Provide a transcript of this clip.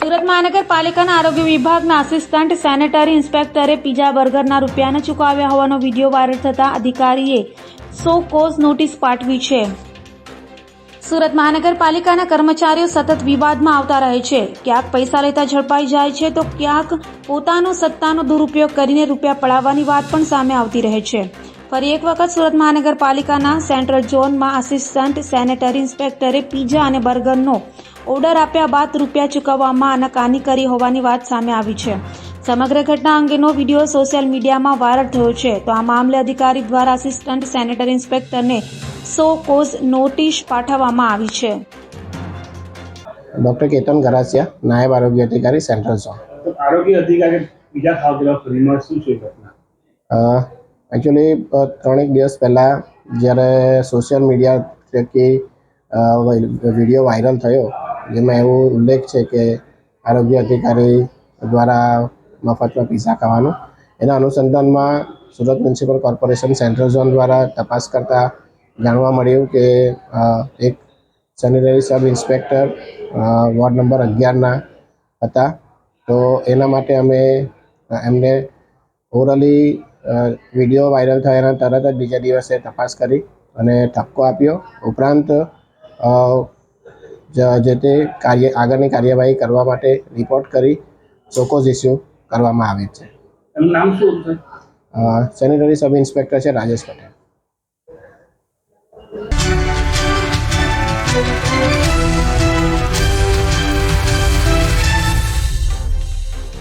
મહાનગરપાલિકાના આરોગ્ય વિભાગના આસિસ્ટન્ટ સેનેટરી ઇન્સ્પેક્ટરે પીઝા, બર્ગરના રૂપિયાને ચૂકવ્યા હોવાનો વીડિયો વાયરલ થતાં અધિકારીએ સો કોઝ નોટિસ પાઠવી છે. સુરત મહાનગરપાલિકાના કર્મચારીઓ સતત વિવાદમાં આવતા રહે છે. ક્યાંક પૈસા લેતા ઝડપાઈ જાય છે તો ક્યાંક પોતાનો સત્તાનો દુરુપયોગ કરીને રૂપિયા પડાવવાની વાત પણ સામે આવતી રહે છે. ફરી એક વખત સુરત મહાનગરપાલિકાના સેન્ટ્રલ ઝોનમાં આસિસ્ટન્ટ સેનેટરી ઇન્સ્પેક્ટરે પીઝા અને બર્ગરનો ઓર્ડર આપ્યા બાદ રૂપિયા ચૂકવવામાં આનાકાની કરી હોવાની વાત સામે આવી છે. સમગ્ર ઘટના અંગેનો વીડિયો સોશિયલ મીડિયામાં વાયરલ થયો છે. તો આ મામલે અધિકારી દ્વારા આસિસ્ટન્ટ સેનેટરી ઇન્સ્પેક્ટરને સો કોઝ નોટિસ પાઠવવામાં આવી છે. ડોક્ટર કેતન ગરાસિયા નાયબ આરોગ્ય અધિકારી સેન્ટ્રલ ઝોન. આરોગ્ય અધિકારી બીજા ખાવ ફરીમાં શું છે? ઘટના એકચ્યુઅલી ત્રણેક દિવસ પહેલાં જ્યારે સોશિયલ મીડિયા થકી વીડિયો વાયરલ થયો, જેમાં એવો ઉલ્લેખ છે કે આરોગ્ય અધિકારી દ્વારા મફતમાં પીઝા ખાવાનું. એના અનુસંધાનમાં Surat municipal corporation central zone દ્વારા તપાસ કરતાં જાણવા મળ્યું કે એક sanitary sub inspector ward number અગિયારના હતા. તો એના માટે અમે એમને ઓરલી વીડિયો વાયરલ થયાના તરત જ બીજા દિવસે તપાસ કરી અને ઠપકો આપ્યો. ઉપરાંત જે તે કાર્ય આગળની કાર્યવાહી કરવા માટે રિપોર્ટ કરી ચોકોઝ ઇસ્યુ કરવામાં આવે છે. સેનેટરી નામ શું હતું? સાહેબ? સબ ઇન્સ્પેક્ટર છે રાજેશ પટેલ.